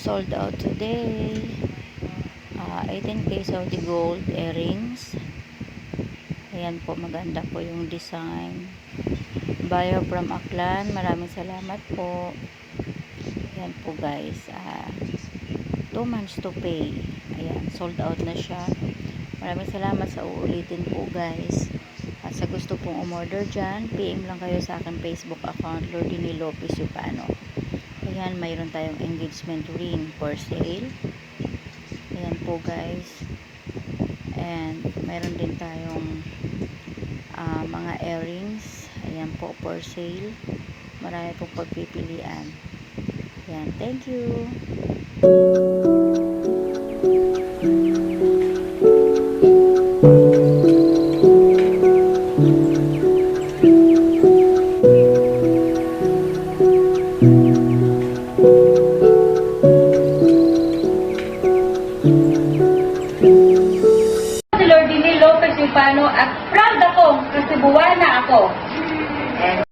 sold out today. Ah, 18k Saudi gold earrings. Ayan po, maganda po yung design. Buyer from Aklan, maraming salamat po. Ayan po guys. Ah, 2 months to pay. Ayan, sold out na siya. Maraming salamat sa uulitin po guys. At sa gusto pong umorder dyan, PM lang kayo sa akin Facebook account, Lordini Lopez Yupano. Ayan, mayroon tayong engagement ring for sale. Ayan po guys. And mayroon din tayong ah, mga earrings. Ayan po for sale. Marami pong pagpipilian. Ayan, thank you. si Lordini Yupano at proud ako kasi buwana ako